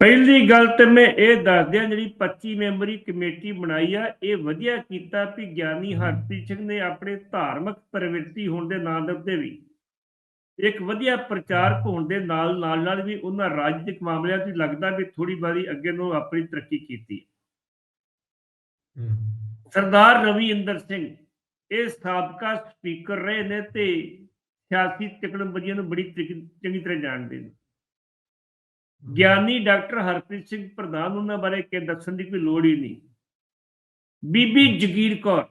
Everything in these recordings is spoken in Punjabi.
ਪਹਿਲੀ ਗੱਲ ਤੇ ਮੈਂ ਇਹ ਦੱਸ ਦਿਆਂ ਜਿਹੜੀ 25 ਮੈਂਬਰੀ ਕਮੇਟੀ ਬਣਾਈ ਆ ਇਹ ਵਧੀਆ ਕੀਤਾ ਵੀ ਗਿਆਨੀ ਹਰਪ੍ਰੀਤ ਸਿੰਘ ਨੇ ਆਪਣੇ ਧਾਰਮਿਕ ਪ੍ਰਵਿਰਤੀ ਹੋਣ ਦੇ ਨਾਂ ਦੇ ਉੱਤੇ ਵੀ ਇੱਕ ਵਧੀਆ ਪ੍ਰਚਾਰਕ ਹੋਣ ਦੇ ਨਾਲ ਨਾਲ ਨਾਲ ਵੀ ਉਹਨਾਂ ਰਾਜਨੀਤਿਕ ਮਾਮਲਿਆਂ 'ਚ ਲੱਗਦਾ ਵੀ ਥੋੜੀ ਬਾਰੀ ਅੱਗੇ ਨੂੰ ਆਪਣੀ ਤਰੱਕੀ ਕੀਤੀ। ਸਰਦਾਰ ਰਵਿੰਦਰ ਸਿੰਘ ਇਹ ਸਾਬਕਾ ਸਪੀਕਰ ਰਹੇ ਨੇ ਤੇ ਸਿਆਸੀ ਟਿਕਣਬੰਦੀਆਂ ਨੂੰ ਬੜੀ ਚੰਗੀ ਤਰ੍ਹਾਂ ਜਾਣਦੇ ਨੇ। ਗਿਆਨੀ ਡਾਕਟਰ ਹਰਪ੍ਰੀਤ ਸਿੰਘ ਪ੍ਰਧਾਨ ਉਹਨਾਂ ਬਾਰੇ ਕਿ ਦੱਸਣ ਦੀ ਕੋਈ ਲੋੜ ਹੀ ਨਹੀਂ। ਬੀਬੀ ਜਗੀਰ ਕੌਰ।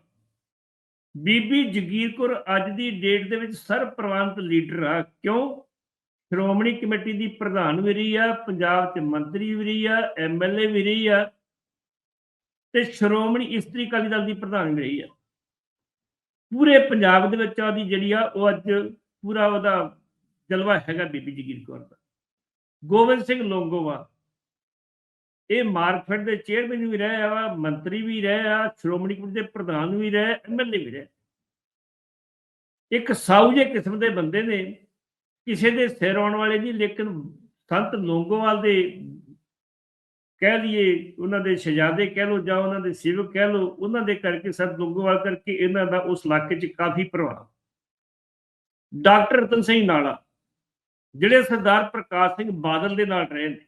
ਬੀਬੀ ਜਗੀਰ ਕੌਰ ਅੱਜ ਦੀ ਡੇਟ ਦੇ ਵਿੱਚ ਸਰਵ ਪ੍ਰਵਾਨਤ ਲੀਡਰ ਆ। ਕਿਉਂ? ਸ਼੍ਰੋਮਣੀ ਕਮੇਟੀ ਦੀ ਪ੍ਰਧਾਨ ਵੀ ਰਹੀ ਆ, ਪੰਜਾਬ 'ਚ ਮੰਤਰੀ ਵੀ ਰਹੀ ਆ ਐਮਐਲਏ ਵੀ ਰਹੀ ਆ ਤੇ ਸ਼੍ਰੋਮਣੀ ਇਸਤਰੀ ਅਕਾਲੀ ਦਲ ਦੀ ਪ੍ਰਧਾਨ ਵੀ ਰਹੀ ਆ। ਪੂਰੇ ਪੰਜਾਬ ਦੇ ਵਿੱਚ ਉਹਦੀ ਜਿਹੜੀ ਆ, ਉਹ ਅੱਜ ਪੂਰਾ ਉਹਦਾ ਜਲਵਾ ਹੈਗਾ ਬੀਬੀ ਜਗੀਰ ਕੌਰ ਦਾ। ਗੋਬਿੰਦ ਸਿੰਘ ਲੋਂਗੋਵਾ ਇਹ ਮਾਰਕਫੈਟ ਦੇ ਚੇਅਰਮੈਨ ਵੀ ਰਹੇ ਆ, ਮੰਤਰੀ ਵੀ ਰਹੇ ਆ, ਸ਼੍ਰੋਮਣੀ ਕਮੇਟੀ ਦੇ ਪ੍ਰਧਾਨ ਵੀ ਰਹੇ ਐਮਐਲਏ ਵੀ ਰਹੇ। ਇੱਕ ਸਾਊ ਜਿਹੇ ਕਿਸਮ ਦੇ ਬੰਦੇ ਨੇ, ਕਿਸੇ ਦੇ ਸਿਰ ਆਉਣ ਵਾਲੇ ਨਹੀਂ, ਲੇਕਿਨ ਸੰਤ ਲੋਂਗੋਵਾਲ ਦੇ ਕਹਿ ਲਈਏ, ਉਹਨਾਂ ਦੇ ਸ਼ਹਜ਼ਾਦੇ ਕਹਿ ਲਓ ਜਾਂ ਉਹਨਾਂ ਦੇ ਸੇਵਕ ਕਹਿ ਲਓ, ਉਹਨਾਂ ਦੇ ਕਰਕੇ ਸੰਤ ਲੋਂਗੋਵਾਲ ਕਰਕੇ ਇਹਨਾਂ ਦਾ ਉਸ ਇਲਾਕੇ 'ਚ ਕਾਫੀ ਪ੍ਰਭਾਵ। ਡਾਕਟਰ ਰਤਨ ਸਿੰਘ ਨਾਲਾ ਜਿਹੜੇ ਸਰਦਾਰ ਪ੍ਰਕਾਸ਼ ਸਿੰਘ ਬਾਦਲ ਦੇ ਨਾਲ ਰਹੇ ਨੇ,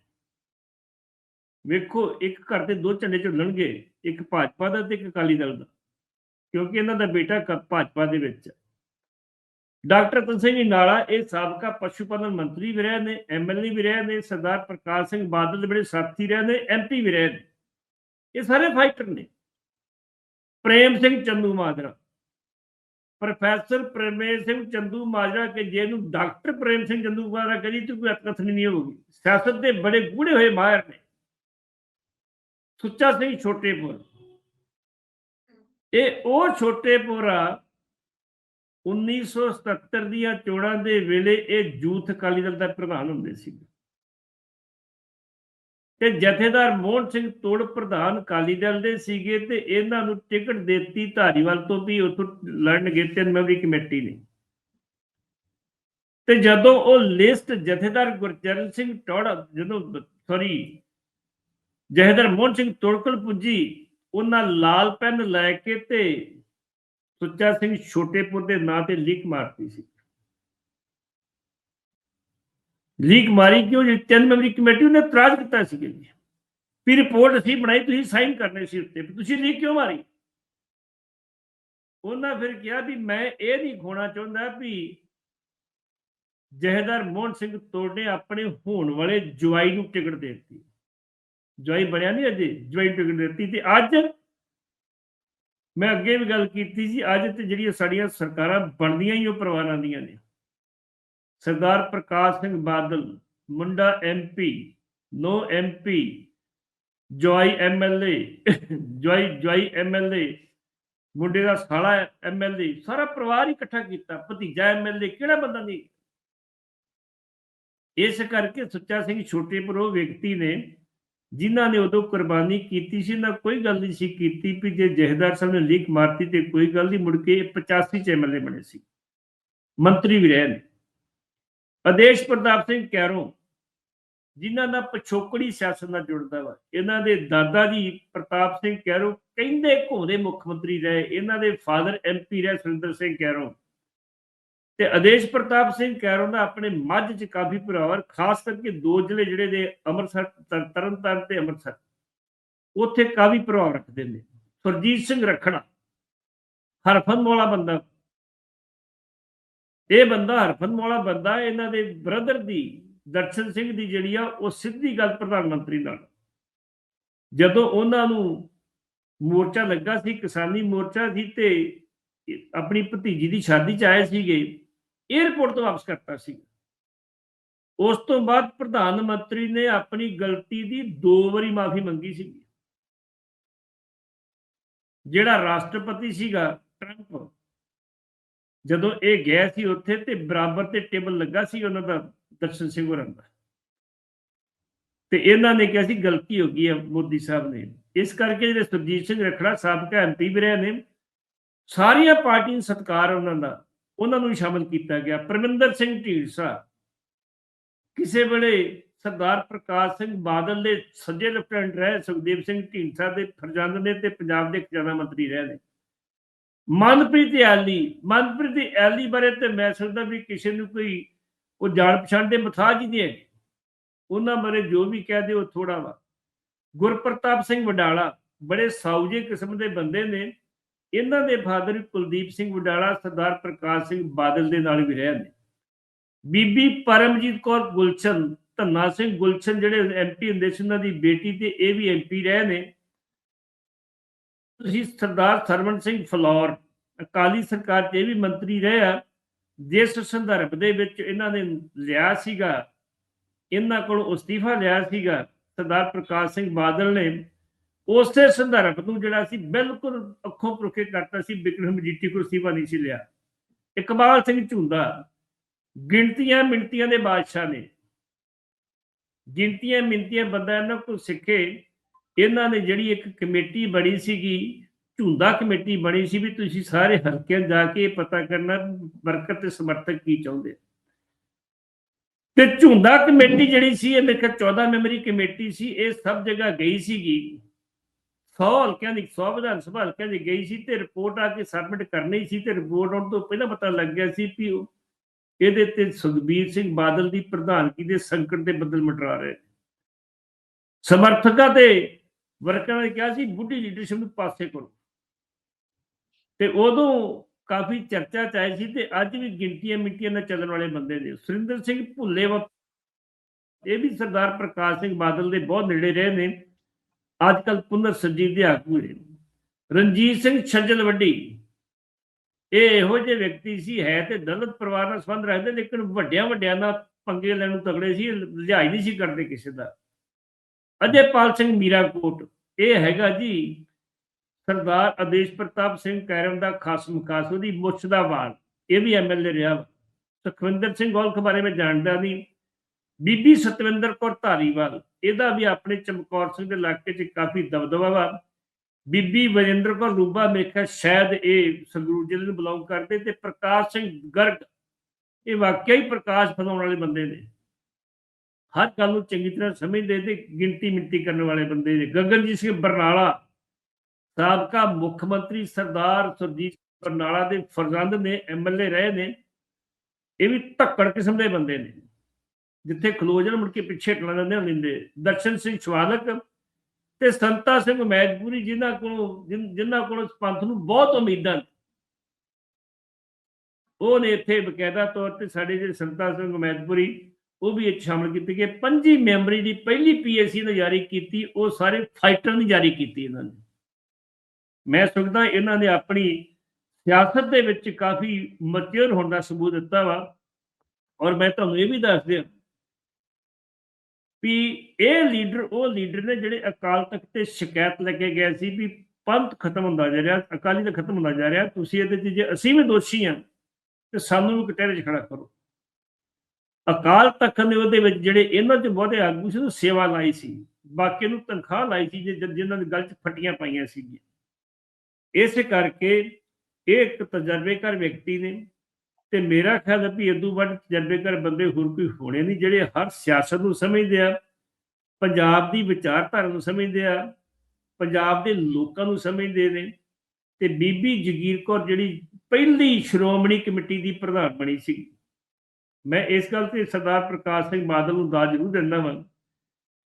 ਵੇਖੋ ਇੱਕ ਘਰ ਦੇ ਦੋ ਝੰਡੇ ਝੁੱਲਣਗੇ, ਇੱਕ ਭਾਜਪਾ ਦਾ ਤੇ ਇੱਕ ਅਕਾਲੀ ਦਲ ਦਾ, ਕਿਉਂਕਿ ਇਹਨਾਂ ਦਾ ਬੇਟਾ ਭਾਜਪਾ ਦੇ ਵਿੱਚ ਡਾਕਟਰ ਰਤਨ ਸਿੰਘ ਨਾਲਾ ਇਹ ਸਾਬਕਾ ਪਸ਼ੂ ਪਾਲਣ ਮੰਤਰੀ ਵੀ ਰਹੇ ਨੇ ਐਮਐਲਏ ਵੀ ਰਹੇ ਨੇ, ਸਰਦਾਰ ਪ੍ਰਕਾਸ਼ ਸਿੰਘ ਬਾਦਲ ਦੇ ਬੜੇ ਸਾਥੀ ਰਹੇ ਨੇ ਐਮਪੀ ਵੀ ਰਹੇ ਨੇ। ਇਹ ਸਾਰੇ ਫਾਈਟਰ ਨੇ। ਪ੍ਰੇਮ ਸਿੰਘ ਚੰਦੂ ਮਾਜਰਾ ਪ੍ਰੋਫੈਸਰ ਪ੍ਰੇਮੇਸ਼ ਸਿੰਘ ਚੰਦੂ ਮਾਜਰਾ ਕਿ ਜੇ ਇਹਨੂੰ ਡਾਕਟਰ ਪ੍ਰੇਮ ਸਿੰਘ ਚੰਦੂ ਮਾਜਰਾ ਕਰੀ ਤਾਂ ਕੋਈ ਅਤਕਥਨੀ ਨਹੀਂ ਹੋਊਗੀ। ਸਿਆਸਤ ਦੇ ਬੜੇ ਗੂੜੇ ਹੋਏ ਮਾਹਿਰ ਨੇ। ਸੁੱਚਾ ਸਿੰਘ ਛੋਟੇਪੁਰ। ਇਹ ਉਹ ਛੋਟੇਪੁਰ ਆ 1977 ਦੀਆਂ ਚੋਣਾਂ ਦੇ ਵੇਲੇ ਇਹ ਯੂਥ ਅਕਾਲੀ ਦਲ ਦਾ ਪ੍ਰਧਾਨ ਹੁੰਦੇ ਸੀ। ਤੇ ਜਥੇਦਾਰ ਮੋਹਨ ਸਿੰਘ ਤੋੜ ਪ੍ਰਧਾਨ ਅਕਾਲੀ ਦਲ ਦੇ ਸੀਗੇ ਤੇ ਇਹਨਾਂ ਨੂੰ ਟਿਕਟ ਦਿੱਤੀ ਧਾਰੀਵਾਲ ਤੋਂ ਵੀ ਉੱਥੋਂ ਲੜਨਗੇ ਤਿੰਨ ਮੈਂਬਰੀ ਕਮੇਟੀ ਨੇ। ਤੇ ਜਦੋਂ ਉਹ ਲਿਸਟ ਜਥੇਦਾਰ ਗੁਰਚਰਨ ਸਿੰਘ ਟੋੜ, ਜਦੋਂ ਸੌਰੀ ਜਥੇਦਾਰ ਮੋਹਨ ਸਿੰਘ ਤੋੜਕਲ ਪੁੱਜੀ, ਉਹਨਾਂ ਲਾਲ ਪੈਨ ਲੈ ਕੇ ਤੇ ਸੁੱਚਾ ਸਿੰਘ ਛੋਟੇਪੁਰ ਦੇ ਨਾਂ ਤੇ ਲੀਕ ਮਾਰਤੀ ਸੀ। ਲੀਕ ਮਾਰੀ ਕਿਉਂ? ਜਿਹੜੀ ਤਿੰਨ ਮੈਂਬਰੀ ਕਮੇਟੀ ਉਹਨੇ ਇਤਰਾਜ਼ ਕੀਤਾ ਸੀ ਜੀ। ਵੀ ਰਿਪੋਰਟ ਅਸੀਂ ਬਣਾਈ, ਤੁਸੀਂ ਸਾਈਨ ਕਰਨੇ ਸੀ ਉੱਤੇ। ਵੀ ਤੁਸੀਂ ਲੀਕ ਕਿਉਂ ਮਾਰੀ? ਉਹਨਾਂ ਫਿਰ ਕਿਹਾ ਵੀ ਮੈਂ ਇਹ ਨਹੀਂ ਖੋਣਾ ਚਾਹੁੰਦਾ ਵੀ ਜਹੇਦਾਰ ਮੋਹਨ ਸਿੰਘ ਤੋੜ ਨੇ ਆਪਣੇ ਹੋਣ ਵਾਲੇ ਜਵਾਈ ਨੂੰ ਟਿਕਟ ਦੇ ਦਿੱਤੀ। ਜਵਾਈ ਬਣਿਆ ਨਹੀਂ ਅਜੇ, ਜਵਾਈ ਨੂੰ ਟਿਕਟ ਦੇ ਦਿੱਤੀ ਤੇ ਅੱਜ ਮੈਂ ਅੱਗੇ ਵੀ ਗੱਲ ਕੀਤੀ ਸੀ, ਅੱਜ ਤੇ ਜਿਹੜੀਆਂ ਸਾਡੀਆਂ ਸਰਕਾਰਾਂ ਬਣਦੀਆਂ ਹੀ ਉਹ ਪਰਿਵਾਰਾਂ ਦੀਆਂ ਨੇ। ਸਰਦਾਰ ਪ੍ਰਕਾਸ਼ ਸਿੰਘ ਬਾਦਲ, ਮੁੰਡਾ ਐਮਪੀ ਨੋ ਐਮਪੀ ਜੋਈ ਐਮਐਲਏ ਜੋਈ ਜੋਈ ਐਮਐਲਏ ਮੁੰਡੇ ਦਾ ਸਾਲਾ ਐਮਐਲਏ ਸਾਰਾ ਪਰਿਵਾਰ ਹੀ ਇਕੱਠਾ ਕੀਤਾ, ਭਤੀਜਾ ਐਮਐਲਏ ਕਿਹੜਾ ਬੰਦਾ ਨਹੀਂ? ਇਸ ਕਰਕੇ ਸੁੱਚਾ ਸਿੰਘ ਛੋਟੇਪੁਰ ਉਹ ਵਿਅਕਤੀ ਨੇ, ਜਿਨ੍ਹਾਂ ਨੇ ਉਦੋਂ ਕੁਰਬਾਨੀ ਕੀਤੀ ਸੀ ਨਾ ਕੋਈ ਗੱਲ ਨਹੀਂ ਸੀ ਕੀਤੀ ਵੀ ਜੇ ਜਹਦਾਰ ਸਾਹਿਬ ਨੇ ਲੀਕ ਮਾਰਤੀ ਤੇ ਕੋਈ ਗੱਲ ਨਹੀਂ, ਮੁੜ ਕੇ ਇਹ 85 ਚ ਐਮਐਲਏ ਬਣੇ ਸੀ। ਮੰਤਰੀ ਵੀ ਰਹੇ ਨੇ। ਆਦੇਸ਼ ਪ੍ਰਤਾਪ ਸਿੰਘ ਕੈਰੋਂ, ਜਿਨ੍ਹਾਂ ਦਾ ਪਿਛੋਕੜੀ ਸਿਆਸਤ ਨਾਲ ਜੁੜਦਾ ਵਾ, ਇਹਨਾਂ ਦੇ ਦਾਦਾ ਜੀ ਪ੍ਰਤਾਪ ਸਿੰਘ ਕੈਰੋਂ, ਕਹਿੰਦੇ ਘੋਦੇ ਮੁੱਖ ਮੰਤਰੀ ਰਹੇ, ਇਹਨਾਂ ਦੇ ਫਾਦਰ ਐਮਪੀ ਰਹੇ ਸੁਰਿੰਦਰ ਸਿੰਘ ਕੈਰੋਂ। ਤੇ ਆਦੇਸ਼ ਪ੍ਰਤਾਪ ਸਿੰਘ ਕੈਰੋਂ ਦਾ ਆਪਣੇ ਮੱਝ ਚ ਕਾਫੀ ਪ੍ਰਭਾਵ ਖਾਸ ਕਰਕੇ ਦੋ ਜ਼ਿਲ੍ਹੇ ਜਿਹੜੇ ਨੇ ਅੰਮ੍ਰਿਤਸਰ, ਤਰ- ਤਰਨਤਾਰਨ ਤੇ ਅੰਮ੍ਰਿਤਸਰ, ਉੱਥੇ ਕਾਫੀ ਪ੍ਰਭਾਵ ਰੱਖਦੇ ਨੇ। ਸੁਰਜੀਤ ਸਿੰਘ ਰਖੜਾ, ਹਰਫਨ ਵਾਲਾ ਬੰਦਾ। ਇਹ ਬੰਦਾ ਹਰਫਨ ਵਾਲਾ ਬੰਦਾ, ਇਹਨਾਂ ਦੇ ਬ੍ਰਦਰ ਦੀ, ਦਰਸ਼ਨ ਸਿੰਘ ਦੀ ਜਿਹੜੀ ਆ, ਉਹ ਸਿੱਧੀ ਗੱਲ ਪ੍ਰਧਾਨ ਮੰਤਰੀ ਨਾਲ। ਜਦੋਂ ਉਹਨਾਂ ਨੂੰ ਮੋਰਚਾ ਲੱਗਾ ਸੀ, ਕਿਸਾਨੀ ਮੋਰਚਾ ਸੀ ਤੇ ਆਪਣੀ ਭਤੀਜੀ ਦੀ ਸ਼ਾਦੀ ਚ ਆਏ ਸੀਗੇ 에ਅਰਪੋਰਟ ਤੋਂ ਵਾਪਸ ਕਰਤਾ ਸੀ। ਉਸ ਤੋਂ ਬਾਅਦ ਪ੍ਰਧਾਨ ਮੰਤਰੀ ਨੇ ਆਪਣੀ ਗਲਤੀ ਦੀ ਦੋ ਵਾਰੀ ਮਾਫੀ ਮੰਗੀ ਸੀ। ਜਿਹੜਾ ਰਾਸ਼ਟਰਪਤੀ ਸੀਗਾ, ਟਰੰਪ ਜਦੋਂ ਇਹ ਗਿਆ ਸੀ ਉੱਥੇ ਤੇ ਬਰਾਬਰ ਤੇ ਟੇਬਲ ਲੱਗਾ ਸੀ, ਉਹਨਾਂ ਦਾ ਦਰਸ਼ਨ ਸਿੰਘ ਹੋਰਾਂ ਦਾ। ਤੇ ਇਹਨਾਂ ਨੇ ਕਿਹਾ ਸੀ, ਗਲਤੀ ਹੋ ਗਈ ਹੈ ਮੋਦੀ ਸਾਹਿਬ ਨੇ। ਇਸ ਕਰਕੇ ਜਿਹੜੇ ਸੁਰਜੀਤ ਸਿੰਘ ਰਖੜਾ ਸਾਬਕਾ ਐਮਪੀ ਵੀ ਰਹੇ ਨੇ, ਸਾਰੀਆਂ ਪਾਰਟੀਆਂ ਨੂੰ ਸਤਿਕਾਰ ਉਹਨਾਂ ਦਾ, ਉਹਨਾਂ ਨੂੰ ਵੀ ਸ਼ਾਮਲ ਕੀਤਾ ਗਿਆ। ਪਰਮਿੰਦਰ ਸਿੰਘ ਢੀਂਡਸਾ, ਕਿਸੇ ਵੇਲੇ ਸਰਦਾਰ ਪ੍ਰਕਾਸ਼ ਸਿੰਘ ਬਾਦਲ ਦੇ ਸੱਜੇ ਲੈਫਟੀਨੈਂਟ ਰਹੇ, ਸੁਖਦੇਵ ਸਿੰਘ ਢੀਂਡਸਾ ਦੇ ਫਰਜ਼ੰਦ ਨੇ ਤੇ ਪੰਜਾਬ ਦੇ ਖਜ਼ਾਨਾ ਮੰਤਰੀ ਰਹੇ ਨੇ। ਮਨਪ੍ਰੀਤ ਐਲੀ ਮਨਪ੍ਰੀਤ ਐਲੀ ਬਾਰੇ ਤੇ ਮੈਂ ਸੋਚਦਾ ਵੀ ਕਿਸੇ ਨੂੰ ਕੋਈ ਉਹ ਜਾਣ ਪਛਾਣ ਦੇ ਮਥਾਜ ਹੀ ਨਹੀਂ ਹੈ ਉਹਨਾਂ ਬਾਰੇ ਜੋ ਵੀ ਕਹਿ ਦਿਓ ਥੋੜਾ ਵਾ। ਗੁਰਪ੍ਰਤਾਪ ਸਿੰਘ ਵਡਾਲਾ ਬੜੇ ਸਾਊਜੇ ਕਿਸਮ ਦੇ ਬੰਦੇ ਨੇ। ਇਹਨਾਂ ਦੇ ਫਾਦਰ ਕੁਲਦੀਪ ਸਿੰਘ ਵਡਾਲਾ, ਸਰਦਾਰ ਪ੍ਰਕਾਸ਼ ਸਿੰਘ ਬਾਦਲ ਦੇ ਨਾਲ ਵੀ ਰਹੇ ਨੇ ਬੀਬੀ ਪਰਮਜੀਤ ਕੌਰ ਗੁਲਸ਼ਨ, ਧੰਨਾ ਸਿੰਘ ਗੁਲਸ਼ਨ ਜਿਹੜੇ ਐਮਪੀ ਹੁੰਦੇ ਸੀ, ਉਹਨਾਂ ਦੀ ਬੇਟੀ ਤੇ ਇਹ ਵੀ ਐਮਪੀ ਰਹੇ ਨੇ। ਤੁਸੀਂ ਸਰਦਾਰ ਸਰਵਨ ਸਿੰਘ ਫਲੌਰ, ਅਕਾਲੀ ਸਰਕਾਰ 'ਚ ਇਹ ਵੀ ਮੰਤਰੀ ਰਹੇ ਆ, ਜਿਸ ਸੰਦਰਭ ਦੇ ਵਿੱਚ ਇਹਨਾਂ ਨੇ ਲਿਆ ਸੀਗਾ, ਇਹਨਾਂ ਕੋਲ ਅਸਤੀਫਾ ਲਿਆ ਸੀਗਾ, ਸਰਦਾਰ ਪ੍ਰਕਾਸ਼ ਸਿੰਘ ਬਾਦਲ ਨੇ, ਉਸੇ ਸੰਦਰਭ ਨੂੰ ਜਿਹੜਾ ਸੀ ਬਿਲਕੁਲ ਅੱਖੋਂ ਪਰੁਖੇ ਕਰਤਾ ਸੀ ਬਿਕਰਮ ਮਜੀਠੀ ਕੋਲ ਅਸਤੀਫਾ ਨਹੀਂ ਸੀ ਲਿਆ। ਇਕਬਾਲ ਸਿੰਘ ਝੁੰਦਾ, ਗਿਣਤੀਆਂ ਮਿੰਟੀਆਂ ਦੇ ਬਾਦਸ਼ਾਹ ਨੇ, ਗਿਣਤੀਆਂ ਮਿੰਟੀਆਂ ਬੰਦਾ ਇਹਨਾਂ ਕੋਲ ਸਿੱਖੇ ਇਹਨਾਂ ਨੇ ਜਿਹੜੀ ਇੱਕ ਕਮੇਟੀ ਬਣੀ ਸੀਗੀ, ਝੁੰਦਾ ਕਮੇਟੀ ਬਣੀ ਸੀ ਵੀ ਤੁਸੀਂ ਸਾਰੇ ਹਲਕਿਆਂ ਜਾ ਕੇ ਪਤਾ ਕਰਨਾ ਵਰਕਰ ਤੇ ਸਮਰਥਕ ਕੀ ਚਾਹੁੰਦੇ ਤੇ ਝੁੰਦਾ ਕਮੇਟੀ ਜਿਹੜੀ ਸੀ, ਇਹ ਮੇਰੇ 14 ਮੈਂਬਰੀ ਕਮੇਟੀ ਸੀ, ਇਹ ਸਭ ਜਗ੍ਹਾ ਗਈ ਸੀਗੀ। 100 ਹਲਕਿਆਂ ਦੀ 100 ਵਿਧਾਨ ਸਭਾ ਹਲਕਿਆਂ ਦੀ ਗਈ ਸੀ ਤੇ ਰਿਪੋਰਟ ਆ ਕੇ ਸਬਮਿਟ ਕਰਨੀ ਸੀ ਤੇ ਰਿਪੋਰਟ ਆਉਣ ਤੋਂ ਪਹਿਲਾਂ ਪਤਾ ਲੱਗ ਗਿਆ ਸੀ ਕਿ ਇਹਦੇ ਤੇ ਸੁਖਬੀਰ ਸਿੰਘ ਬਾਦਲ ਦੀ ਪ੍ਰਧਾਨਗੀ ਦੇ ਸੰਕਟ ਦੇ ਬਦਲ ਮਟਰਾ ਰਹੇ ਸਮਰਥਕਾਂ ਤੇ ਵਰਕਰਾਂ ਨੇ ਕਿਹਾ ਸੀ, ਬੁੱਢੀ ਲੀਡਰਸ਼ਿਪ ਨੂੰ ਪਾਸੇ ਕਰੋ। ਤੇ ਉਦੋਂ ਕਾਫੀ ਚਰਚਾ ਚ ਸੀ ਤੇ ਅੱਜ ਵੀ ਗਿਣਤੀਆਂ ਮਿੰਟੀਆਂ ਨਾਲ ਚੱਲਣ ਵਾਲੇ ਬੰਦੇ ਨੇ। ਸੁਰਿੰਦਰ ਸਿੰਘ ਭੁੱਲੇ ਇਹ ਵੀ ਸਰਦਾਰ ਪ੍ਰਕਾਸ਼ ਸਿੰਘ ਬਾਦਲ ਦੇ ਬਹੁਤ ਨੇੜੇ ਰਹੇ ਨੇ। ਅੱਜ ਕੱਲ ਪੁਨਰ ਸੰਜੀਤ ਦੇ ਆਗੂ ਨੇ। ਰਣਜੀਤ ਸਿੰਘ ਛੱਜਲ ਵੱਡੀ। ਇਹ ਇਹੋ ਜਿਹੇ ਵਿਅਕਤੀ ਸੀ, ਹੈ ਤੇ ਦਲਿਤ ਪਰਿਵਾਰ ਨਾਲ ਸੰਬੰਧ ਰੱਖਦੇ, ਲੇਕਿਨ ਵੱਡਿਆਂ ਵੱਡਿਆਂ ਨਾਲ ਪੰਗੇ ਲੈਣ ਨੂੰ ਤਗੜੇ ਸੀ ਲਿਹਾਜ਼ ਨਹੀਂ ਸੀ ਕਰਦੇ ਕਿਸੇ ਦਾ। ਅਜੇਪਾਲ ਸਿੰਘ ਮੀਰਾਕੋਟ, ਇਹ ਹੈਗਾ ਜੀ ਸਰਦਾਰ ਆਦੇਸ਼ ਪ੍ਰਤਾਪ ਸਿੰਘ ਕੈਰਮ ਦਾ ਖਾਸ ਮੁਖਾਸ ਉਹਦੀ ਮੁੱਛ ਦਾ ਵਾਲ ਇਹ ਵੀ ਐਮਐਲਏ ਰਿਹਾ ਵਾ। ਸੁਖਵਿੰਦਰ ਸਿੰਘ ਗੋਲਖ ਬਾਰੇ ਮੈਂ ਜਾਣਦਾ ਨਹੀਂ। ਬੀਬੀ ਸਤਵਿੰਦਰ ਕੌਰ ਧਾਰੀਵਾਲ, ਇਹਦਾ ਵੀ ਆਪਣੇ ਚਮਕੌਰ ਸਿੰਘ ਦੇ ਇਲਾਕੇ 'ਚ ਕਾਫੀ ਦਬਦਬਾ ਵਾ। ਬੀਬੀ ਵਰਿੰਦਰ ਕੌਰ ਰੂਬਾ ਮੇਖਾ ਸ਼ਾਇਦ ਇਹ ਸੰਗਰੂਰ ਜ਼ਿਲ੍ਹੇ ਨੂੰ ਬਿਲੋਂਗ ਕਰਦੇ ਤੇ ਪ੍ਰਕਾਸ਼ ਸਿੰਘ ਗਰਗ, ਇਹ ਵਾਕਿਆ ਹੀ ਪ੍ਰਕਾਸ਼ ਫਲਾਉਣ ਵਾਲੇ ਬੰਦੇ ਨੇ। ਹਰ ਗੱਲ ਨੂੰ ਚੰਗੀ ਤਰ੍ਹਾਂ ਸਮਝਦੇ ਤੇ ਗਿਣਤੀ ਮਿੰਤੀ ਕਰਨ ਵਾਲੇ ਬੰਦੇ ਨੇ। ਗਗਨਜੀਤ ਸਿੰਘ ਬਰਨਾਲਾ, ਸਾਬਕਾ ਮੁੱਖ ਮੰਤਰੀ ਸਰਦਾਰ ਸੁਰਜੀਤ ਬਰਨਾਲਾ ਦੇ ਫਰਜ਼ੰਦ ਨੇ ਐਮਐਲਏ ਰਹੇ ਨੇ, ਇਹ ਵੀ ਧੱਕੜ ਕਿਸਮ ਦੇ ਬੰਦੇ ਨੇ। ਜਿੱਥੇ ਖਲੋਜਣ ਮੁੜ ਕੇ ਪਿੱਛੇ ਟਣਾ ਜਾਂਦੇ ਹੁੰਦੇ ਦਰਸ਼ਨ ਸਿੰਘ ਸ਼ਵਾਲਕ ਤੇ ਸੰਤਾ ਸਿੰਘ ਮੈਜਪੁਰੀ, ਜਿਨ੍ਹਾਂ ਕੋਲੋਂ, ਜਿਨ- ਜਿਨ੍ਹਾਂ ਕੋਲੋਂ ਪੰਥ ਨੂੰ ਬਹੁਤ ਉਮੀਦਾਂ ਨੇ। ਉਹ ਨੇ ਇੱਥੇ ਬਕਾਇਦਾ ਤੌਰ ਤੇ ਸਾਡੇ ਜਿਹੜੇ ਸੰਤਾ ਸਿੰਘ ਮੈਜਪੁਰੀ ਉਹ ਵੀ ਇੱਥੇ ਸ਼ਾਮਲ ਕੀਤੀ ਗਈ। ਪੰਜੀ ਮੈਂਬਰੀ ਦੀ ਪਹਿਲੀ ਪੀਐਸਸੀ ਨੇ ਜਾਰੀ ਕੀਤੀ, ਉਹ ਸਾਰੇ ਫਾਈਟਰ ਨੇ ਜਾਰੀ ਕੀਤੀ ਇਹਨਾਂ ਨੇ। ਮੈਂ ਸੋਚਦਾ ਇਹਨਾਂ ਨੇ ਆਪਣੀ ਸਿਆਸਤ ਦੇ ਵਿੱਚ ਕਾਫੀ ਮਚਿਓਰ ਹੋਣ ਦਾ ਸਬੂਤ ਦਿੱਤਾ ਵਾ। ਔਰ ਮੈਂ ਤੁਹਾਨੂੰ ਇਹ ਵੀ ਦੱਸ ਦਿਆਂ ਵੀ ਇਹ ਲੀਡਰ ਉਹ ਲੀਡਰ ਨੇ ਜਿਹੜੇ ਅਕਾਲ ਤਖਤ ਤੇ ਸ਼ਿਕਾਇਤ ਲੈ ਕੇ ਗਏ ਸੀ ਵੀ ਪੰਥ ਖਤਮ ਹੁੰਦਾ ਜਾ ਰਿਹਾ, ਅਕਾਲੀ ਦਾ ਖਤਮ ਹੁੰਦਾ ਜਾ ਰਿਹਾ, ਤੁਸੀਂ ਇਹਦੇ 'ਚ ਜੇ ਅਸੀਂ ਵੀ ਦੋਸ਼ੀ ਹਾਂ, ਤੇ ਸਾਨੂੰ ਵੀ ਕਟਹਿਰੇ 'ਚ ਖੜਾ ਕਰੋ। ਅਕਾਲ ਤਖਤ ਨੇ ਉਹਦੇ ਵਿੱਚ ਜਿਹੜੇ ਇਹਨਾਂ 'ਚ ਬਹੁਤੇ ਆਗੂ ਸੀ, ਉਹ ਸੇਵਾ ਲਾਈ ਸੀ। ਬਾਕੀ ਨੂੰ ਤਨਖਾਹ ਲਾਈ ਸੀ ਜਿ- ਜਿਨ੍ਹਾਂ ਦੀ ਗੱਲ 'ਚ ਫੱਟੀਆਂ ਪਾਈਆਂ ਸੀਗੀਆਂ। ਇਸੇ ਕਰਕੇ ਇਹ ਇੱਕ ਤਜਰਬੇਕਾਰ ਵਿਅਕਤੀ ਨੇ ਤੇ ਮੇਰਾ ਖਿਆਲ ਹੈ ਵੀ ਇਦੋਂ ਵੱਡ ਤਜਰਬੇਕਾਰ ਬੰਦੇ ਹੋਰ ਕੋਈ ਹੋਣੇ ਨਹੀਂ, ਜਿਹੜੇ ਹਰ ਸਿਆਸਤ ਨੂੰ ਸਮਝਦੇ ਆ, ਪੰਜਾਬ ਦੀ ਵਿਚਾਰਧਾਰਾ ਨੂੰ ਸਮਝਦੇ ਆ, ਪੰਜਾਬ ਦੇ ਲੋਕਾਂ ਨੂੰ ਸਮਝਦੇ ਨੇ ਤੇ ਬੀਬੀ ਜਗੀਰ ਕੌਰ ਜਿਹੜੀ ਪਹਿਲੀ ਸ਼੍ਰੋਮਣੀ ਕਮੇਟੀ ਦੀ ਪ੍ਰਧਾਨ ਬਣੀ ਸੀ। ਮੈਂ ਇਸ ਗੱਲ ਤੇ ਸਰਦਾਰ ਪ੍ਰਕਾਸ਼ ਸਿੰਘ ਬਾਦਲ ਨੂੰ ਦਾਜ ਜ਼ਰੂਰ ਦਿੰਦਾ ਹਾਂ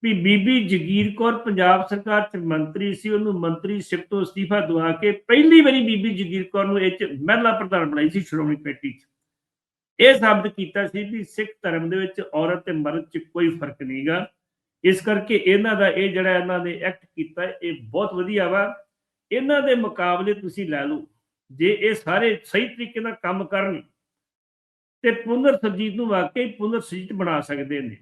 ਵੀ ਬੀਬੀ ਜਗੀਰ ਕੌਰ ਪੰਜਾਬ ਸਰਕਾਰ ਚ ਮੰਤਰੀ ਸੀ, ਉਹਨੂੰ ਮੰਤਰੀ ਸਿਪ ਤੋਂ ਅਸਤੀਫਾ ਦਵਾ ਕੇ ਪਹਿਲੀ ਵਾਰੀ ਬੀਬੀ ਜਗੀਰ ਕੌਰ ਨੂੰ ਇਹ ਚ ਮਹਿਲਾ ਪ੍ਰਧਾਨ ਬਣਾਈ ਸੀ ਸ਼੍ਰੋਮਣੀ ਕਮੇਟੀ ਚ। ਇਹ ਸਾਬਤ ਕੀਤਾ ਸੀ ਵੀ ਸਿੱਖ ਧਰਮ ਦੇ ਵਿੱਚ ਔਰਤ ਤੇ ਮਰਦ ਚ ਕੋਈ ਫ਼ਰਕ ਨਹੀਂਗਾ ਇਸ ਕਰਕੇ ਇਹਨਾਂ ਦਾ ਇਹ ਜਿਹੜਾ ਇਹਨਾਂ ਨੇ ਐਕਟ ਕੀਤਾ, ਇਹ ਬਹੁਤ ਵਧੀਆ ਵਾ। ਇਹਨਾਂ ਦੇ ਮੁਕਾਬਲੇ ਤੁਸੀਂ ਲੈ ਲਓ। ਜੇ ਇਹ ਸਾਰੇ ਸਹੀ ਤਰੀਕੇ ਨਾਲ ਕੰਮ ਕਰਨ ਤੇ ਪੁਨਰ ਸਰਜੀਤ ਨੂੰ ਵਾਕਈ ਪੁਨਰ ਸਰਜੀਤ ਬਣਾ ਸਕਦੇ ਨੇ।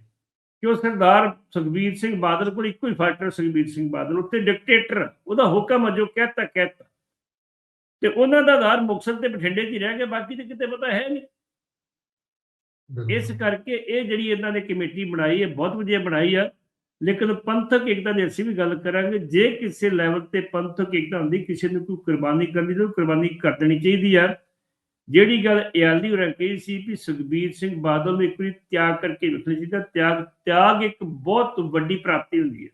ਕਿ ਉਹ ਸਰਦਾਰ ਸੁਖਬੀਰ ਸਿੰਘ ਬਾਦਲ ਕੋਲ ਇੱਕੋ ਹੀ ਫਾਈਟਰ ਸੁਖਬੀਰ ਸਿੰਘ ਬਾਦਲ ਉੱਤੇ ਡਿਕਟੇਟਰ ਉਹਦਾ ਹੁਕਮ ਜੋ ਕਹਿਤਾ ਕਹਿਤਾ। ਤੇ ਉਹਨਾਂ ਦਾ ਆਧਾਰ ਮੁਕਤਸਰ ਤੇ ਬਠਿੰਡੇ 'ਚ ਹੀ ਰਹਿ ਗਿਆ ਬਾਕੀ ਤੇ ਕਿਤੇ ਪਤਾ ਹੈ ਨਹੀਂ। ਇਸ ਕਰਕੇ ਇਹ ਜਿਹੜੀ ਇਹਨਾਂ ਨੇ ਕਮੇਟੀ ਬਣਾਈ ਹੈ ਬਹੁਤ ਵਧੀਆ ਬਣਾਈ ਆ। ਲੇਕਿਨ ਪੰਥਕ ਏਕਤਾ ਦੀ ਅਸੀਂ ਵੀ ਗੱਲ ਕਰਾਂਗੇ ਜੇ ਕਿਸੇ ਲੈਵਲ ਤੇ ਪੰਥਕ ਏਕਤਾ ਹੁੰਦੀ ਕਿਸੇ ਨੂੰ ਕੋਈ ਕੁਰਬਾਨੀ ਕਰਨੀ ਤਾਂ ਕੁਰਬਾਨੀ ਕਰ ਦੇਣੀ ਚਾਹੀਦੀ ਆ। ਜਿਹੜੀ ਗੱਲ ਇਆਲੀ ਹੋਰਾਂ ਕਹੀ ਸੀ ਵੀ ਸੁਖਬੀਰ ਸਿੰਘ ਬਾਦਲ ਨੂੰ ਇੱਕ ਵਾਰੀ ਤਿਆਗ ਕਰਕੇ ਵੇਖਣਾ ਚਾਹੀਦਾ। ਤਿਆਗ ਤਿਆਗ ਇੱਕ ਬਹੁਤ ਵੱਡੀ ਪ੍ਰਾਪਤੀ ਹੁੰਦੀ ਹੈ।